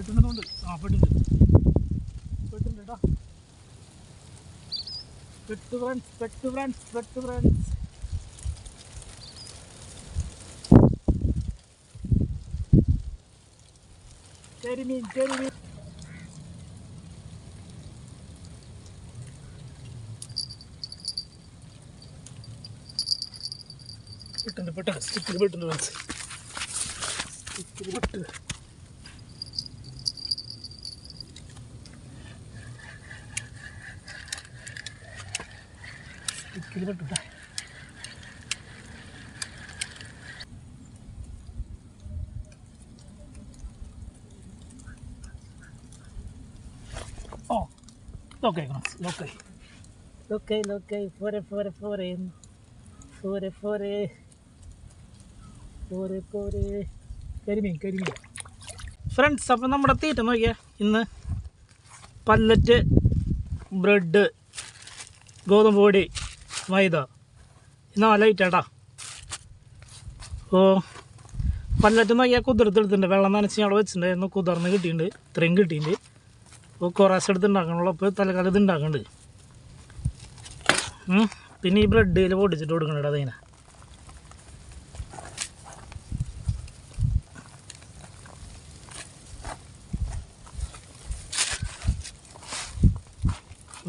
പെട്ടുന്നുണ്ട് ആ പെട്ടുണ്ട് പെട്ടുണ്ട് കേട്ടോ പെട്ടു ഫ്രണ്ട്സ് പെട്ടു ഫ്രണ്ട്സ് പെട്ടു ഫ്രണ്ട്സ് കരിമീൻ കരിമീൻ പെട്ടുണ്ട് പെട്ടെന്ന് പെട്ടുണ്ട് സ്റ്റിക്കിൽ പെട്ട്. സ്റ്റിക്കിൽ പെട്ടുട്ടാ ഓ ലോക്കായി ലോക്കായി ലോക്കായി ലോക്കായി ഫോരെ ഫോരെ ഫോരെ ഫോരെ പോരെ പോരെ കരിമീൻ കരിമീൻ. ഫ്രണ്ട്സ് അപ്പം നമ്മുടെ തീറ്റ നോക്കിയാൽ ഇന്ന് പല്ലറ്റ് ബ്രെഡ് ഗോതമ്പ് പൊടി മൈദ എന്നാ ലൈറ്റാട്ടാ. ഓ പല്ലറ്റ് മയ്യ കുതിർത്തെടുത്തിട്ടുണ്ട്. വെള്ളം നനച്ച് ഞങ്ങൾ വെച്ചിട്ടുണ്ടായിരുന്നു കുതിർന്ന് കിട്ടിയിട്ടുണ്ട്. ഇത്രയും കിട്ടിയിട്ടുണ്ട്. ഓ കുറേശ്ശെ എടുത്ത് ഉണ്ടാക്കണുള്ളൂ അപ്പോൾ തലക്കാലം ഇത് ഉണ്ടാക്കുന്നുണ്ട് പിന്നെ ഈ ബ്രെഡിൽ പൊടിച്ചിട്ട് കൊടുക്കണേടാ അതിനെ.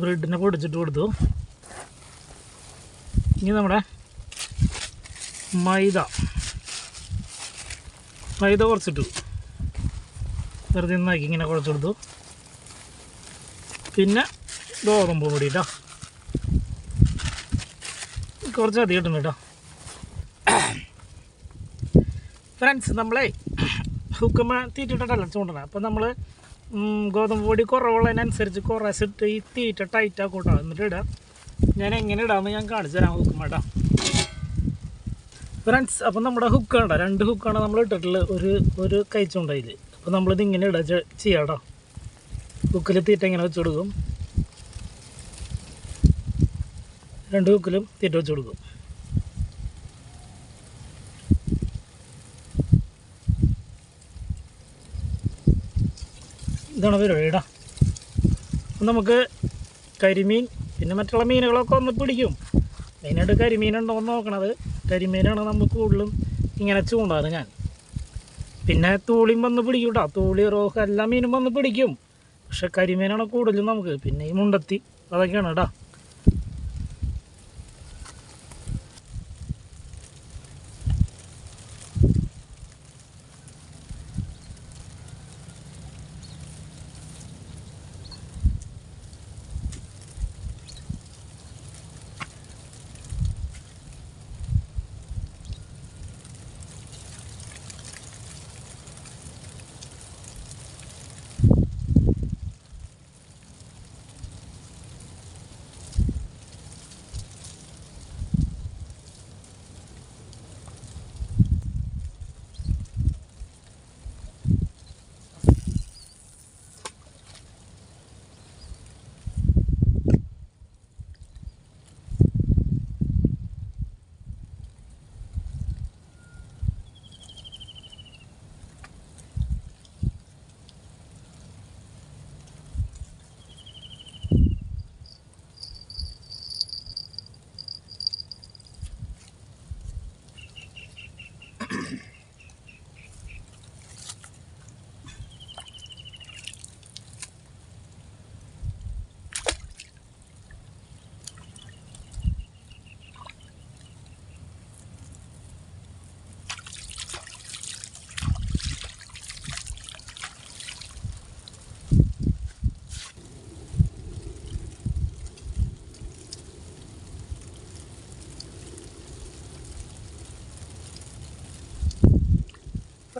ബ്രെഡിനെ പൊടിച്ചിട്ട് കൊടുത്തു. ഇനി നമ്മുടെ മൈദ. മൈദ കുറച്ചിട്ടു. വെറുതെ നന്നാക്കി ഇങ്ങനെ കുഴച്ചെടുത്തു. പിന്നെ ഗോതമ്പ് പൊടി കുറച്ച് അധികം ഇട്ടുണ്ട് കേട്ടോ. ഫ്രണ്ട്സ് നമ്മളെ ഹുക്കുമ തീറ്റിട്ടല്ല ചൂണ്ടണം അപ്പം നമ്മൾ ഗോതമ്പ് പൊടി കുറവുള്ളതിനനുസരിച്ച് കുറച്ചിട്ട് ഈ തീറ്റ ടൈറ്റ് ആക്കൂട്ടോ. എന്നിട്ട് ഇടാം. ഞാൻ എങ്ങനെ ഇടാമെന്ന് ഞാൻ കാണിച്ചു തരാം ഹുക്ക് ഇടാം ഫ്രണ്ട്സ് അപ്പം നമ്മുടെ ഹുക്കാണ് രണ്ട് ഹുക്കാണ് നമ്മൾ ഇട്ടിട്ടുള്ളത് ഒരു ഒരു കഴിച്ചുണ്ടായി ചൂണ്ടയിൽ അപ്പോൾ നമ്മളിത് ഇങ്ങനെ ഇടാ ചെയ്യാട്ടോ. ചെയ്യാം ഹുക്കിൽ തീറ്റ ഇങ്ങനെ വെച്ച് കൊടുക്കും. രണ്ട് ഹുക്കിലും തീറ്റ വെച്ച് കൊടുക്കും. ഇതാണ് പരിപാടി ഇടാം നമുക്ക് കരിമീൻ പിന്നെ മറ്റുള്ള മീനുകളൊക്കെ ഒന്ന് പിടിക്കും. മെയിനായിട്ട് കരിമീനുണ്ടോ എന്ന് നോക്കണത്. കരിമീനാണ് നമുക്ക് കൂടുതലും ഇങ്ങനെ ചൂണ്ടാറ് ഞാൻ. പിന്നെ തൂളിയും വന്ന് പിടിക്കും കേട്ടോ. തൂളി റോഹ് എല്ലാ മീനും വന്ന് പിടിക്കും. പക്ഷെ കരിമീനാണ് കൂടുതലും നമുക്ക്. പിന്നെ ഈ മുണ്ടത്തി അതൊക്കെയാണ് കേട്ടോ.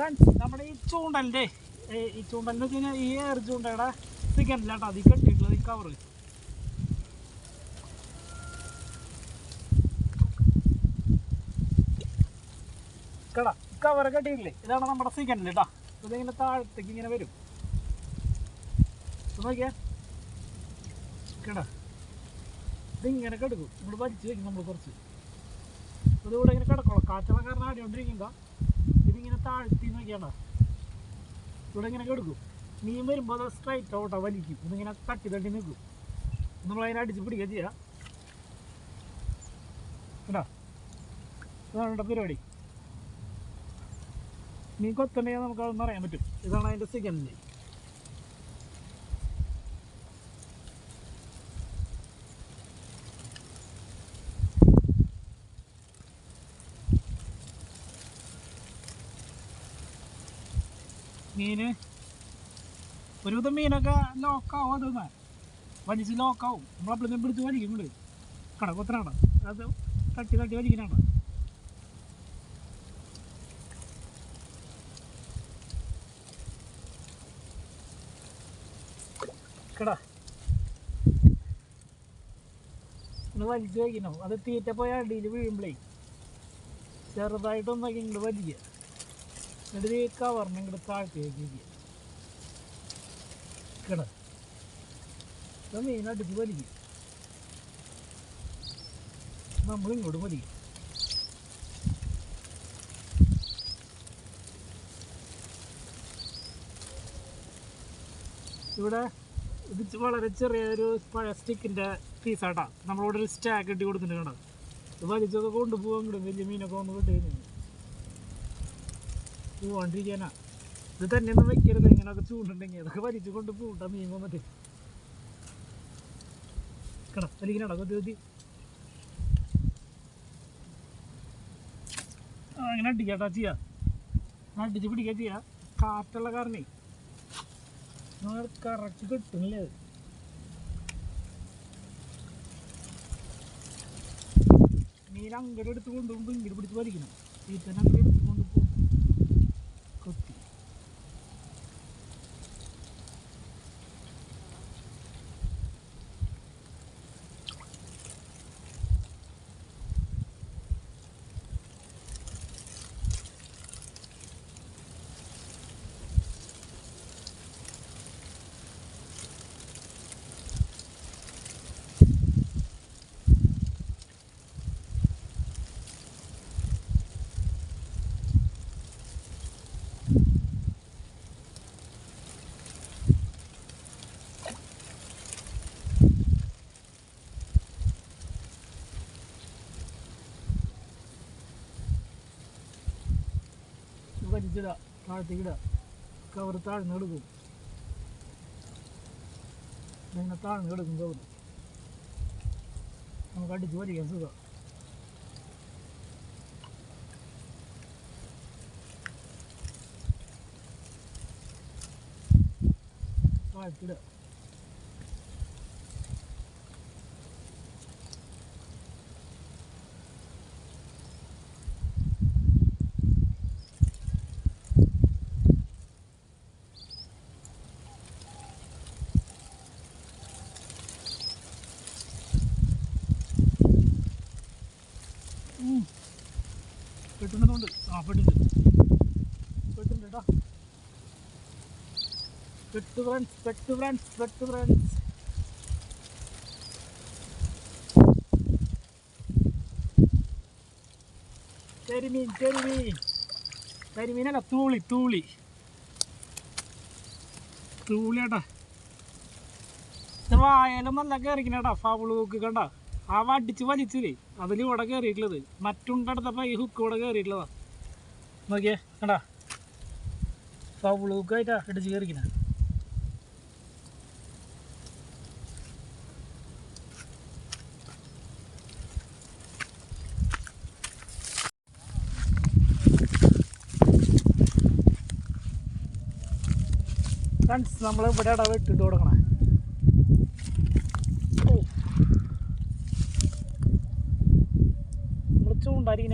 ഫ്രണ്ട്സ് നമ്മുടെ ഈ ചൂണ്ടലിന്റെ ഈ ചൂണ്ടലിന് വെച്ച് കഴിഞ്ഞാൽ ഈ എയർ ചൂണ്ടയുടെ സിക്കൻഡിലാട്ടോ അത് കെട്ടിയിട്ടുള്ളത് ഈ കവറ് കേടാ കവർ കെട്ടിയിട്ടില്ലേ ഇതാണ് നമ്മുടെ സിക്കൻഡിൽ കേട്ടോ ഇതിങ്ങനെ താഴത്തേക്ക് ഇങ്ങനെ വരും. നോക്കിയാ. കേടാ. ഇതിങ്ങനെ കിടക്കും. നമ്മൾ വലിച്ചു വെക്കും നമ്മൾ കുറച്ച്. ഇതിവിടെ ഇങ്ങനെ കിടക്കണം കാറ്റുള്ള കാരണം ആടിക്കൊണ്ടിരിക്കുമ്പോൾ ഇതിങ്ങനെ താഴ്ത്തി നോക്കിയാണ് ഇവിടെ ഇങ്ങനെ കെടുക്കും. മീൻ വരുമ്പോൾ അത് സ്ട്രൈറ്റ് ഔട്ടാ വലിക്കും. ഇതിങ്ങനെ തട്ടി തട്ടി നിൽക്കും. നമ്മൾ അതിനെ അടിച്ച് പിടിക്കുക ചെയ്യാം. പരിപാടി. മീൻ കൊത്തണ്ടെങ്കിൽ നമുക്ക് അതൊന്നും അറിയാൻ പറ്റും. ഇതാണ് അതിന്റെ സെക്കൻഡ് മീന്. ഒരുവിധം മീനൊക്കെ ലോക്കാവും അതൊന്ന് വലിച്ച് ലോക്കാവും നമ്മൾ നമ്മളപ്പോഴും പിടിച്ച് വലിക്കും ഇങ്ങോട്ട് കട കൊത്തനാണ് അത് തട്ടി തട്ടി വലിക്കണാണ് വലിച്ച് വയ്ക്കണം അത് തീറ്റ പോയ അടിയിൽ വീഴുമ്പോഴേ ചെറുതായിട്ടൊന്നൊക്കെ ഇങ്ങോട്ട് വലിക്കുക എന്നിട്ട് ഈ കവറിന് ഇങ്ങോട്ട് താഴ്ത്തി വയ്ക്കുക കട ഇത് അടിച്ച് വലിക്കും. നമ്മൾ ഇങ്ങോട്ട് വലിക്കും. ഇവിടെ ഇത് വളരെ ചെറിയൊരു പഴയ സ്റ്റിക്കിന്റെ പീസാട്ടാ നമ്മളിവിടെ ഒരു സ്റ്റാക്ക് ഇട്ടി കൊടുത്തിട്ടുണ്ട് കേട്ടോ ഇത് വലിച്ചൊക്കെ കൊണ്ടുപോകാൻ കിട്ടും വലിയ മീനൊക്കെ വന്ന് കഴിഞ്ഞാൽ പോവാണ്ടിരിക്കാനാ. ഇത് തന്നെ ഒന്നും വെക്കരുത് ഇങ്ങനെയൊക്കെ ചൂണ്ടുണ്ടെങ്കിൽ അതൊക്കെ വലിച്ചു കൊണ്ട് പൂട്ട മീൻ വന്നിട്ട് കടത്തലിങ്ങനെ വലിക്കണടാ കൊത്തി അങ്ങനെ അടിക്കാട്ടാ ചെയ്യാ. അടിച്ച് പിടിക്കുക ചെയ്യാ. കാറ്റുള്ള കാരണേ. കറക്റ്റ് കിട്ടുന്നില്ല അത്. മീൻ അങ്ങോട്ട് എടുത്ത് കൊണ്ടുപോകുമ്പോൾ ഇങ്ങോട്ട് പിടിച്ച് വലിക്കണം. തന്നെ അങ്ങോട്ട് എടുത്ത് കൊണ്ടുപോകും കൊത്തി ഇത് വലിച്ചിടാ താഴത്തേക്ക് ഇടാ കവർ താഴ്ന്ന് എടുക്കും ഇങ്ങനെ താഴ്ന്ന് എടുക്കും കവർ നമുക്ക് അടിച്ച് വലിക്കാൻ സുഖം താഴ്ത്തിടുക പെട്ടുന്നതുകൊണ്ട് ആ പെട്ടുണ്ട് പെട്ടുണ്ട് കേട്ടോ പെട്ടു ഫ്രണ്ട്സ് പെട്ടു ഫ്രണ്ട്സ് പെട്ടു ഫ്രണ്ട്സ് കരിമീൻ കരിമീൻ. കരിമീനല്ല തൂളി തൂളി. തൂളിയാട്ടാ. ഇത് വായാലും നല്ല കയറിക്കണേട്ടാ ഫാബിൾ ഹുക്ക് കണ്ട. ആ വടിച്ച് വലിച്ചില്ലേ? അതിൽ ഇവിടെ കയറിയിട്ടുള്ളത് മറ്റുണ്ടടുത്തപ്പോൾ ഈ ഹുക്ക് ഇവിടെ കയറിയിട്ടുള്ളതാ നോക്കിയേ കണ്ടാ. ഫാബിൾ ഹുക്കായിട്ടാ ഇടിച്ച് കയറിക്കണേ ഫ്രണ്ട്സ് നമ്മൾ ഇവിടെ ഇടവ് ഇട്ടിട്ട് കൊടുക്കണേ. ഓ.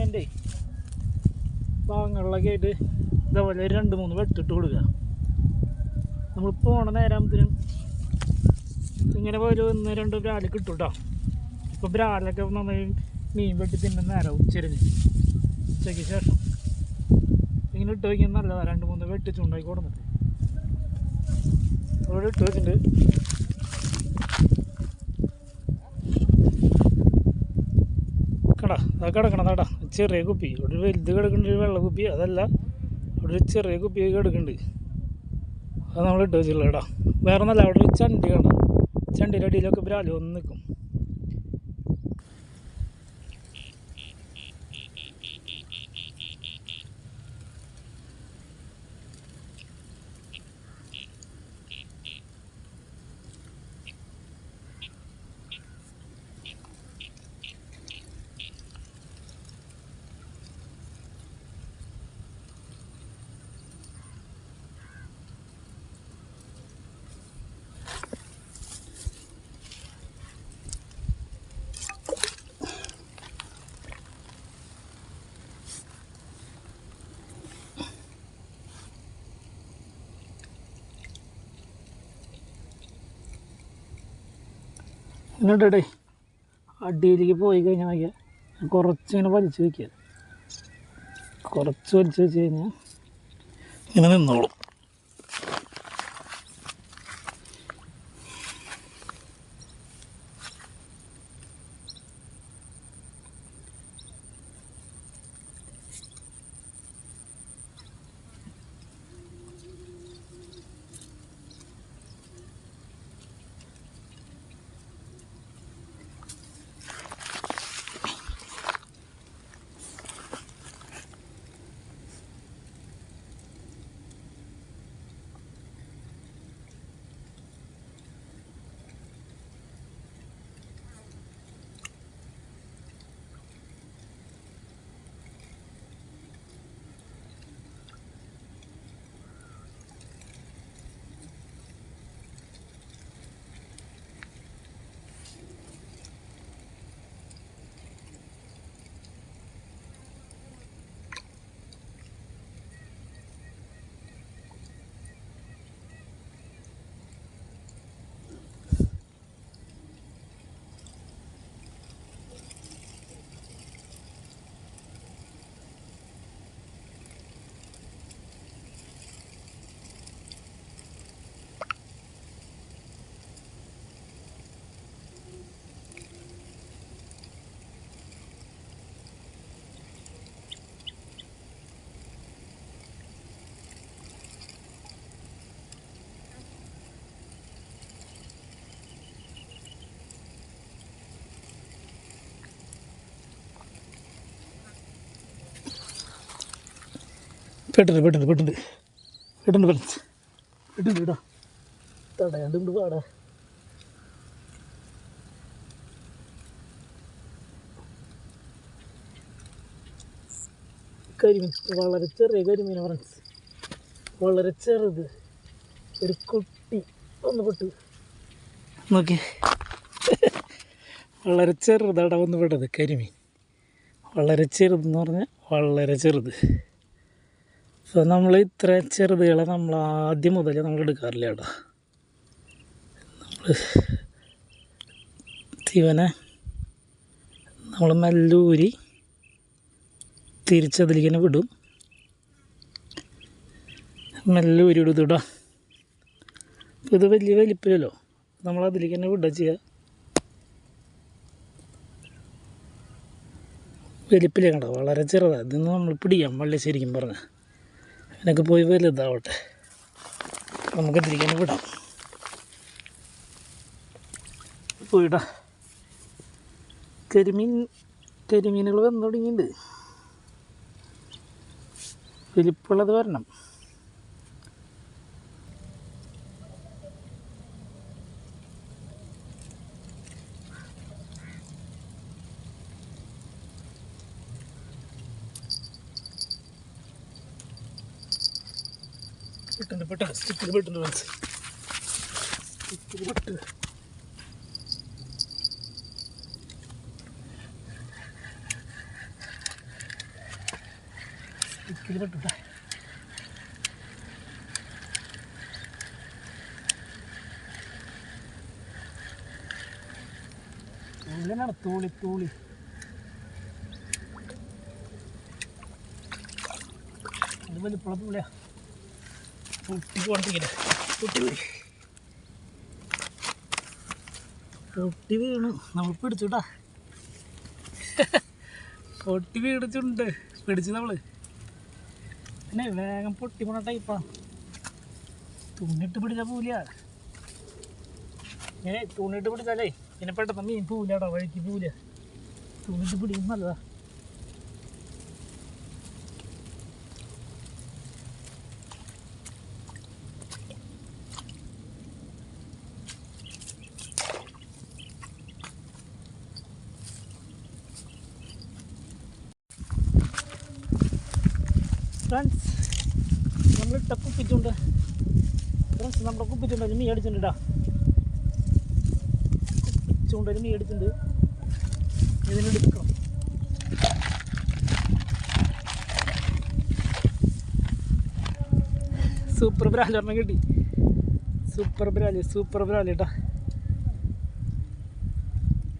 എന്റെ ഭാഗങ്ങളിലൊക്കെ ആയിട്ട് ഇതേപോലെ രണ്ട് മൂന്ന് വെട്ടിട്ട് കൊടുക്കുക. നമ്മൾ പോണ നേരത്തിനും ഇങ്ങനെ ഒരു ഒന്ന് രണ്ട് ബ്രാൽ കിട്ടും കേട്ടോ ഇപ്പോൾ ബ്രാലൊക്കെ നന്നായി മീൻ വെട്ടി തിന്നുന്ന നേരം ഉച്ചരിഞ്ഞ്. ഉച്ചയ്ക്ക് ശേഷം ഇങ്ങനെ ഇട്ട് വയ്ക്കുന്ന നല്ലതാണ് രണ്ട് മൂന്ന് വെട്ടി ചൂണ്ടാക്കി കൊടുത്തിട്ട് അവിടെ ഇട്ട് വെച്ചിട്ടുണ്ട് അത് കിടക്കണം കേട്ടാ ചെറിയ കുപ്പി. ഇവിടെ ഒരു വലുത് കിടക്കുന്നുണ്ട് ഒരു വെള്ള കുപ്പി അതല്ല. ഇവിടെ ഒരു ചെറിയ കുപ്പി കിടക്കുന്നുണ്ട് അത് നമ്മൾ ഇട്ട് വെച്ചിട്ടുള്ളൂ കേട്ടോ വേറെ ഒന്നല്ല അവിടെ ഒരു ചണ്ടി കാണാം. ചണ്ടിയുടെ അടിയിലൊക്കെ ബ്രാലി ഒന്ന് നിൽക്കും എന്നിട്ടേ അടിയിലേക്ക് പോയി കഴിഞ്ഞാൽ നോക്കിയാൽ കുറച്ചിങ്ങനെ വലിച്ചു വയ്ക്കുക. കുറച്ച് വലിച്ചു വെച്ച് കഴിഞ്ഞാൽ ഇങ്ങനെ നിന്നോളും. പെട്ടുണ്ട് പെട്ടുണ്ട് പെട്ടുണ്ട് പെട്ടുണ്ട് പെട്ടുണ്ട് പെട്ടുണ്ട് ഇടാ തടയാണ്ട് കൊണ്ട് പാടാ. കരിമീൻ. വളരെ ചെറിയ കരിമീൻ ഫ്രണ്ട്സ്. വളരെ ചെറുത്. ഒരു കുട്ടി. ഒന്ന് പെട്ടു. നോക്കി. വളരെ ചെറുതാണ് ഒന്ന് പെട്ടത് കരിമീൻ. വളരെ ചെറുതെന്ന് പറഞ്ഞാൽ വളരെ ചെറുത്. അപ്പോൾ നമ്മൾ ഇത്ര ചെറുതുകളെ നമ്മൾ ആദ്യം മുതൽ നമ്മൾ എടുക്കാറില്ല കേട്ടോ. നമ്മൾ തീവനെ നമ്മൾ മെല്ലൂരി തിരിച്ചതിലേക്ക് തന്നെ വിടും. മല്ലൂരി ഇടും അപ്പോൾ ഇത് വലിയ വലിപ്പില്ലല്ലോ. നമ്മൾ അതിലേക്ക് തന്നെ വിടുക ചെയ്യുക വലിപ്പില്ല കണ്ടോ? വളരെ ചെറുതാണ് ഇതൊന്നും നമ്മൾ പിടിക്കാം വള്ളി ശരിക്കും പറഞ്ഞാൽ ഇതിനൊക്കെ പോയി വലുതാവട്ടെ. നമുക്ക് തിരിക്കാൻ വിടാം. പോയിട്ടാ കരിമീൻ കരിമീനുകൾ വന്നു തുടങ്ങിയിട്ടുണ്ട്. വലിപ്പുള്ളത് വരണം. പെട്ടെന്ന് സ്റ്റിക്കിൽ പെട്ടെന്ന് മനസ്സിലായി സ്റ്റിക്കിൽ പെട്ടെന്ന് സ്റ്റിക്കിൽ പെട്ടുട്ടാ തൂളി തൂളി. അത് വലിയ പൊട്ടി കൊണ്ടിരിക്കട്ടെ പൊട്ടി വീഴ് പൊട്ടി വീണു. നമ്മൾ പിടിച്ചുട്ടാ. പൊട്ടി പിടിച്ചുണ്ട് പിടിച്ചു നമ്മൾ. പിന്നെ വേഗം പൊട്ടി പോണ ടൈപ്പാ തുണിട്ട് പിടിച്ച പൂല ഇങ്ങനെ തുണിട്ട് പിടിച്ചാലേ പിന്നെ പെട്ടെന്ന് മീൻ പൂലാടാ വഴിക്ക് പൂല തുണിട്ട് പിടിക്കും നല്ലതാ ഫ്രണ്ട്സ് നമ്മളിട്ട കുപ്പിച്ചുണ്ട് ഫ്രണ്ട്സ് നമ്മുടെ കുപ്പിച്ചുണ്ടതിൽ മീൻ അടിച്ചിട്ടുണ്ടാ മീൻ അടിച്ചിട്ടുണ്ട് ഇതിനെടുക്കണം സൂപ്പർ ബ്രാൻഡ് ഒരെണ്ണം കിട്ടി. സൂപ്പർ ബ്രാൽ സൂപ്പർ ബ്രാൽ കേട്ടാ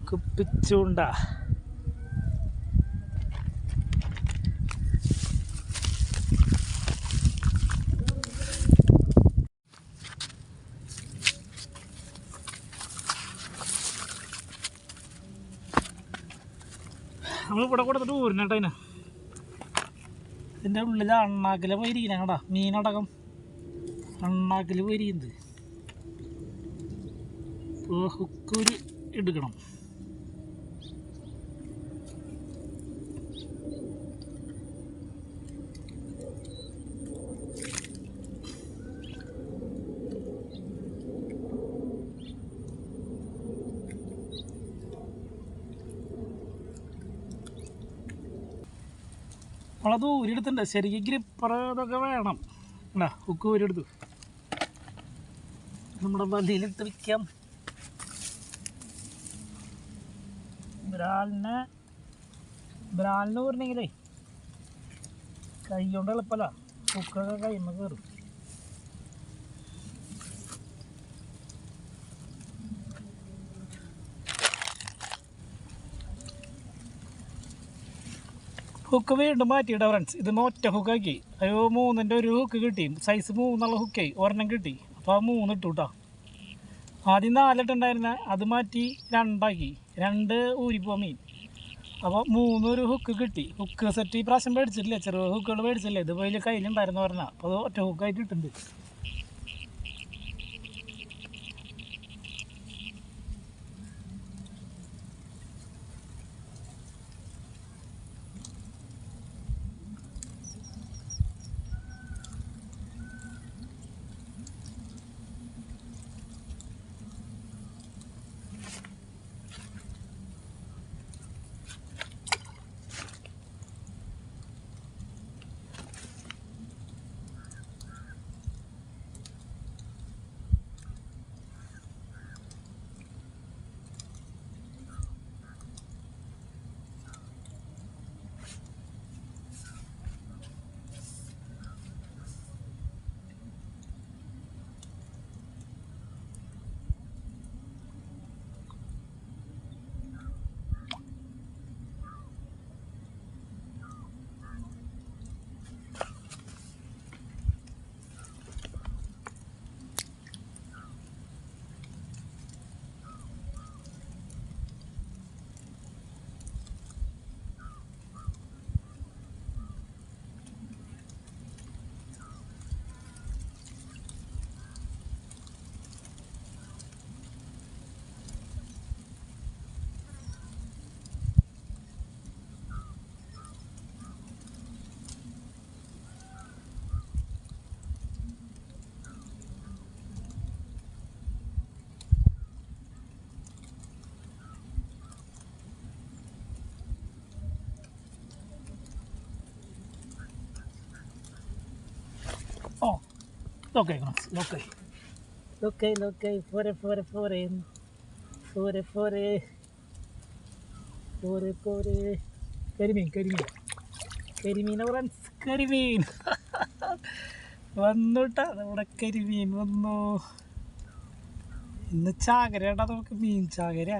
കുപ്പിച്ചൂണ്ട നമ്മൾ ഇവിടെ കൊടുത്തിട്ട് ഊരിനട്ടോ ഇതിന്റെ ഉള്ളിൽ അണ്ണാക്കിലെ പോയിരിക്കണ കേട്ടാ മീനടക്കം അണ്ണാക്കിൽ പോയിരിക്കുന്നത്. ഹുക്കൂര് എടുക്കണം. നമ്മളത് ഊരിയെടുത്തുണ്ട് ശരിക്കും ഗ്രിപ്പർ വേണം. എന്നാ ഹുക്ക് ഊരിയെടുത്തു. നമ്മുടെ വലിയിലിട്ട് വിൽക്കാം ബ്രാലിനെ ബ്രാലിന് പറഞ്ഞെങ്കിലേ കൈ കൊണ്ട് എളുപ്പമല്ല ഹുക്കൊക്കെ കൈമ കയറും. ഹുക്ക് വീണ്ടും മാറ്റിയിട്ട ഫ്രണ്ട്സ് ഇത് ഒറ്റ ഹുക്കാക്കി അയ്യോ മൂന്നിന്റെ ഒരു ഹുക്ക് കിട്ടി. സൈസ് മൂന്നുള്ള ഹുക്കായി ഒരെണ്ണം കിട്ടി. അപ്പോൾ ആ മൂന്ന് ഇട്ടു കേട്ടോ ആദ്യം നാലിട്ടുണ്ടായിരുന്ന. അത് മാറ്റി രണ്ടാക്കി. രണ്ട് ഊരിപ്പോ മീൻ. അപ്പോൾ മൂന്നൊരു ഹുക്ക് കിട്ടി. ഹുക്ക് സെറ്റ് ഈ പ്രാവശ്യം മേടിച്ചിട്ടില്ല? ചെറിയ ഹുക്കുകൾ മേടിച്ചില്ലേ? ഇത് വലിയ കയ്യിലുണ്ടായിരുന്നു പറഞ്ഞാൽ അപ്പോൾ അത് ഒറ്റ ഹുക്കായിട്ട് ഇട്ടുണ്ട് Mats, okej. Okej, okej, fuori, fuori, fuori. Fuori, fuori. Fuori, fuori. കരിമീൻ കരിമീൻ കരിമീൻ ഫ്രണ്ട്സ് കരിമീൻ വന്നുട്ടാ നമ്മുടെ കരിമീൻ വന്നു ഇന്ന് ചാകരയാട്ടാ നമുക്ക് മീൻ ചാകര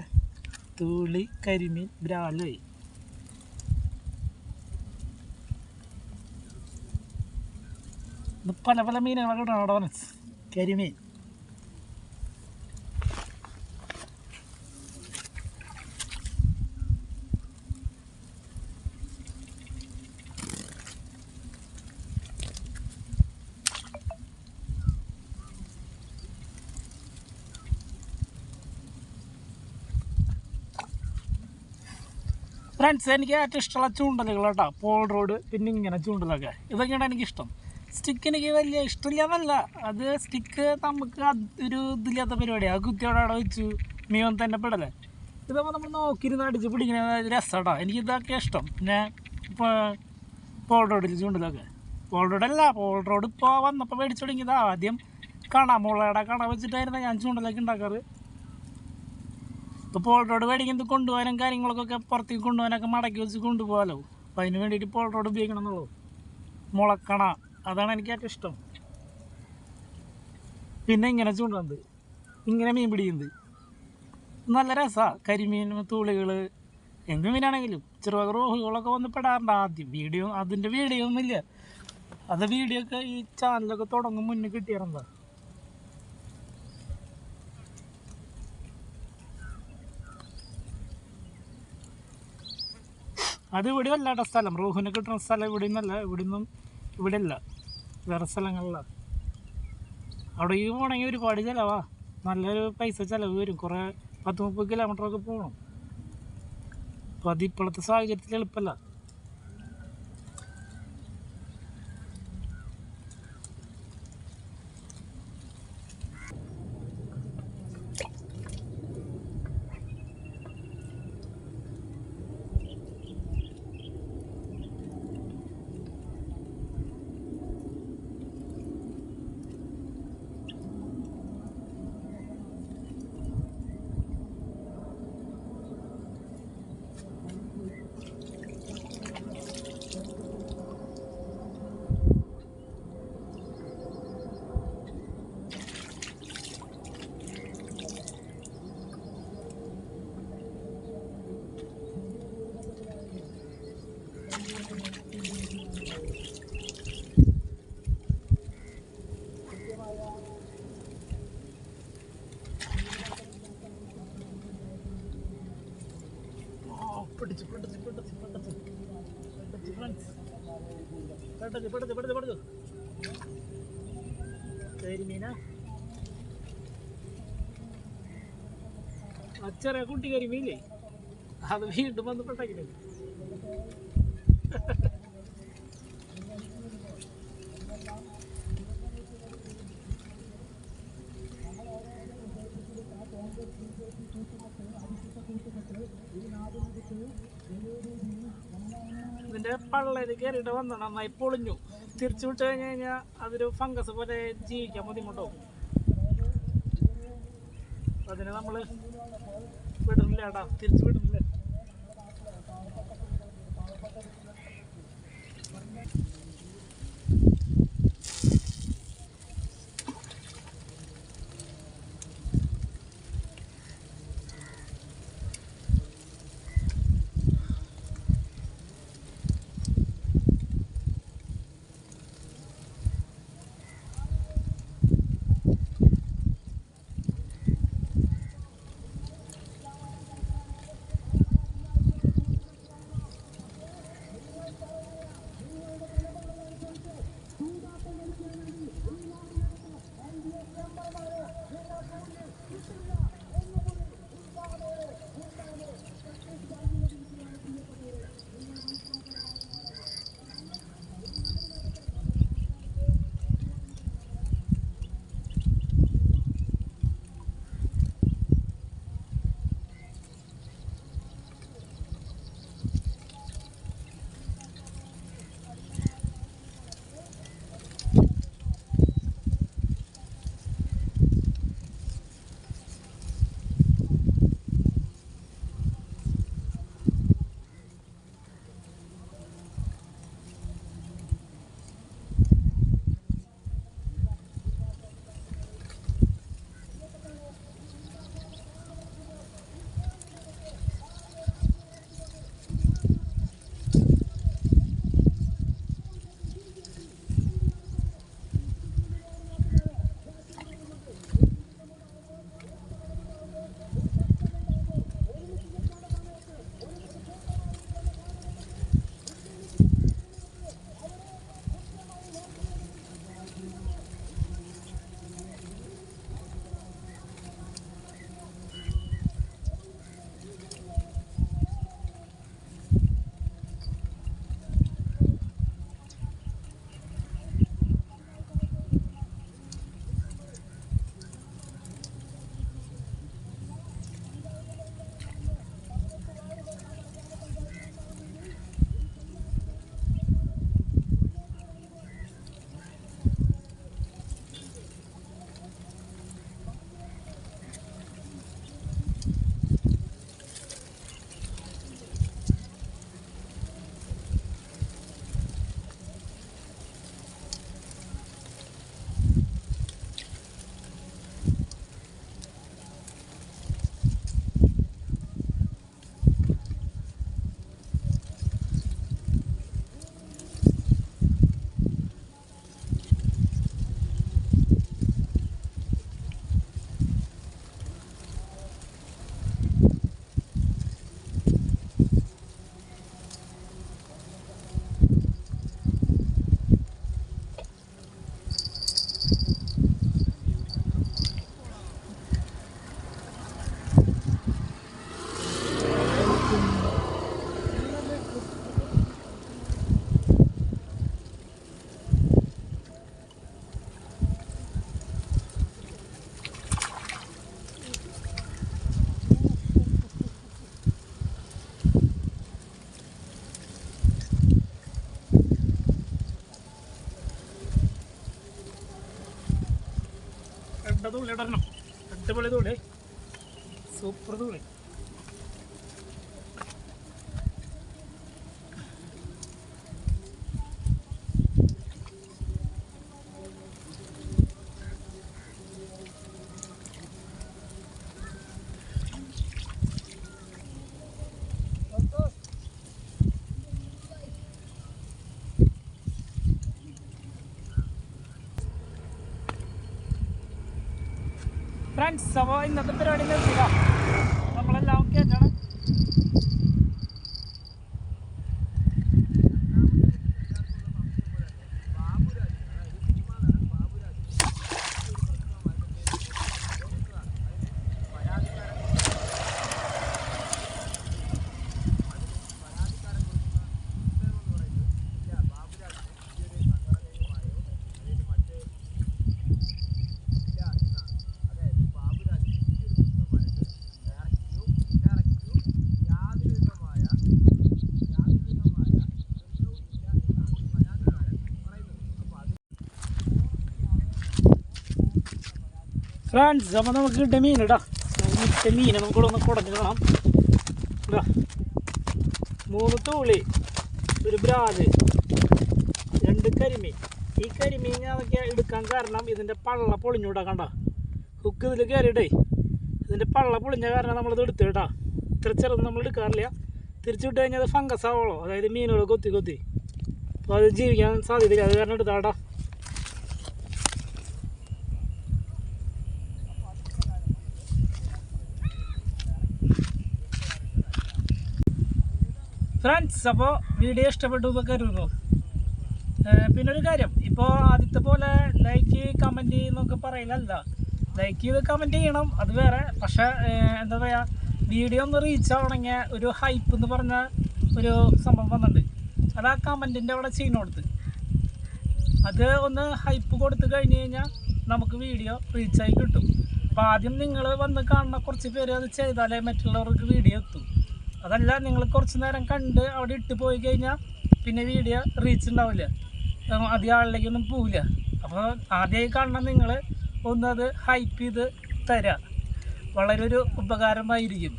തുളി കരിമീൻ ബ്രാലായി പല പല മീനുകളൊക്കെ കിട്ടണം കരിമീൻ. ഫ്രണ്ട്സ് എനിക്ക് ഏറ്റവും ഇഷ്ടമുള്ള ചൂണ്ടലുകൾ കേട്ടോ പോൾ റോഡ് പിന്നെ ഇങ്ങനെ ചൂണ്ടലൊക്കെ. ഇതൊക്കെയാണ് എനിക്കിഷ്ടം? സ്റ്റിക്ക് എനിക്ക് വലിയ ഇഷ്ടമില്ലാന്നല്ല. അത് സ്റ്റിക്ക് നമുക്ക് ഒരു ഇതില്ലാത്ത പരിപാടിയാണ് അത് കുത്തിയോടെ വെച്ചു. മീൻ തന്നെ പെടലേ ഇതാകുമ്പോൾ നമ്മൾ നോക്കിയിരുന്ന് അടിച്ച് പിടിക്കുന്ന എനിക്ക് ഇതൊക്കെ ഇഷ്ടം. പിന്നെ ഇപ്പോൾ പോൾ റോഡിൽ ചൂണ്ടലൊക്കെ. പോൾ റോഡല്ല പോൾ റോഡ് ഇപ്പോൾ വന്നപ്പോൾ മേടിച്ചു തുടങ്ങിയത് ആദ്യം കട മുളയുടെ കട വെച്ചിട്ടായിരുന്നു ഞാൻ ചൂണ്ടലൊക്കെ ഉണ്ടാക്കാറ്. ഇപ്പോൾ പോൾ റോഡ് മേടിക്കുന്നത് കൊണ്ടുപോകാനും കാര്യങ്ങളൊക്കെ പുറത്തേക്ക് കൊണ്ടുപോകാനൊക്കെ മടക്കി വെച്ച് കൊണ്ടുപോകാമല്ലോ അപ്പോൾ അതിന് വേണ്ടിയിട്ട് പോൾ റോഡ് ഉപയോഗിക്കണം എന്നുള്ളൂ. മുളക്കണ. അതാണ് എനിക്ക് ഏറ്റവും ഇഷ്ടം. പിന്നെ ഇങ്ങനെ ചൂണ്ടുന്നത് ഇങ്ങനെ മീൻ പിടിക്കുന്നത് നല്ല രസമാണ് കരിമീൻ തൂളികൾ എന്ത് മീനാണെങ്കിലും. ചെറുപക റോഹുകളൊക്കെ വന്ന് പെടാറുണ്ട് ആദ്യം. വീഡിയോ അതിന്റെ വീഡിയോ ഒന്നുമില്ല. അത് വീഡിയോ ഒക്കെ ഈ ചാനലൊക്കെ തുടങ്ങും മുന്നേ കിട്ടിയാറുണ്ടോ അത് ഇവിടെ വല്ലാത്ത സ്ഥലം. റോഹിനെ കിട്ടുന്ന സ്ഥലം ഇവിടെ നിന്നല്ല ഇവിടെ നിന്നും ഇവിടെ അല്ല വേറെ സ്ഥലങ്ങളിലാണ് അവിടെ ഈ പോകണമെങ്കിൽ ഒരുപാട് ചിലവാ. നല്ലൊരു പൈസ ചിലവ് വരും. കുറേ പത്ത് മുപ്പത് കിലോമീറ്ററൊക്കെ പോകണം അപ്പോൾ അത് ഇപ്പോഴത്തെ സാഹചര്യത്തിൽ എളുപ്പമല്ല ഓ, പിടിച്ചു പിടിച്ചു പിടിച്ചു പിടിച്ചു പിടിച്ചു ഫ്രണ്ട്സ് പിടിച്ചു പിടിച്ചു പിടിച്ചു കരിമീന അച്ചറ കുട്ടി കരിമീനില്ലേ അത് വീണ്ടും വന്ന് പെട്ടാക്കില്ലേ കയറിയിട്ട് വന്ന നന്നായി പൊളിഞ്ഞു തിരിച്ചു വിട്ട് കഴിഞ്ഞ് കഴിഞ്ഞാൽ അതൊരു ഫംഗസ് പോലെ ജീവിക്കാൻ ബുദ്ധിമുട്ടാവും. അപ്പൊ അതിന് നമ്മൾ വിടുന്നില്ല ഏട്ടാ തിരിച്ചു വിടുന്നില്ല നമ്മുടെ തുള്ളി ഇടണം അടിപൊളി തുള്ളി സൂപ്പർ തുള്ളി ഫ്രണ്ട്സ് അപ്പോൾ ഇന്നത്തെ പരിപാടി നിർത്തുക നമ്മളെല്ലാം കേട്ടാണ് ഫ്രണ്ട്സ് അപ്പോൾ നമുക്ക് കിട്ടിയ മീൻ ഇടാ. കിട്ടിയ മീൻ നമുക്കിവിടെ ഒന്ന് കുടഞ്ഞ് കാണാം. ഇടാ മൂന്ന് തൂളി ഒരു ബ്രാത് രണ്ട് കരിമീൻ. ഈ കരിമീൻ ഞാനൊക്കെ എടുക്കാൻ കാരണം ഇതിന്റെ പള്ള പൊളിഞ്ഞൂടാ കണ്ട? ഹുക്ക് ഇതിൽ കയറിയിട്ടേ. ഇതിന്റെ പള്ള പൊളിഞ്ഞ കാരണം നമ്മളിത് എടുത്തു കേട്ടാ. ഇത്ര ചെറുത് നമ്മൾ എടുക്കാറില്ല. തിരിച്ചു വിട്ട് കഴിഞ്ഞാൽ അത് ഫംഗസ് ആവുള്ളൂ. അതായത് മീനുകൾ കൊത്തി കൊത്തി. അപ്പോൾ അത് ജീവിക്കാൻ സാധ്യതയില്ല. അത് കാരണം എടുത്താടാ ഫ്രണ്ട്സ് അപ്പോൾ വീഡിയോ ഇഷ്ടപ്പെട്ടു എന്ന് കരുതുന്നു. പിന്നെ ഒരു കാര്യം ഇപ്പോൾ ആദ്യത്തെ പോലെ ലൈക്ക് കമന്റ് എന്നൊക്കെ പറയില്ലല്ല ലൈക്ക് ചെയ്ത് കമന്റ് ചെയ്യണം അത് വേറെ. പക്ഷേ എന്താ പറയുക വീഡിയോ ഒന്ന് റീച്ച് ആവണമെങ്കിൽ ഒരു ഹൈപ്പ് എന്ന് പറഞ്ഞ ഒരു സംഭവം വന്നിട്ടുണ്ട്. അത് ആ കമന്റിന്റെ അവിടെ ചെയ്യണോടുത്ത് അത് ഒന്ന് ഹൈപ്പ് കൊടുത്ത് കഴിഞ്ഞ് കഴിഞ്ഞാൽ നമുക്ക് വീഡിയോ റീച്ചായി കിട്ടും. അപ്പോൾ ആദ്യം നിങ്ങൾ വന്ന് കാണുന്ന കുറച്ച് പേര് അത് ചെയ്താലേ മറ്റുള്ളവർക്ക് വീഡിയോ എത്തും. അതല്ല നിങ്ങൾ കുറച്ച് നേരം കണ്ട് അവിടെ ഇട്ട് പോയി കഴിഞ്ഞാൽ പിന്നെ വീഡിയോ റീച്ച് ഉണ്ടാവില്ല. അധികം ആളിലേക്കൊന്നും പോവില്ല. അപ്പോൾ ആദ്യമായി കാണണം നിങ്ങൾ ഒന്നത് ഹൈപ്പ് ചെയ്ത് തരാം. വളരെ ഒരു ഉപകാരമായിരിക്കും.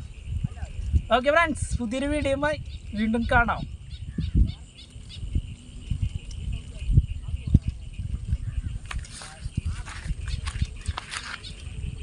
ഓക്കെ ഫ്രണ്ട്സ് പുതിയൊരു വീഡിയോയുമായി വീണ്ടും കാണാം.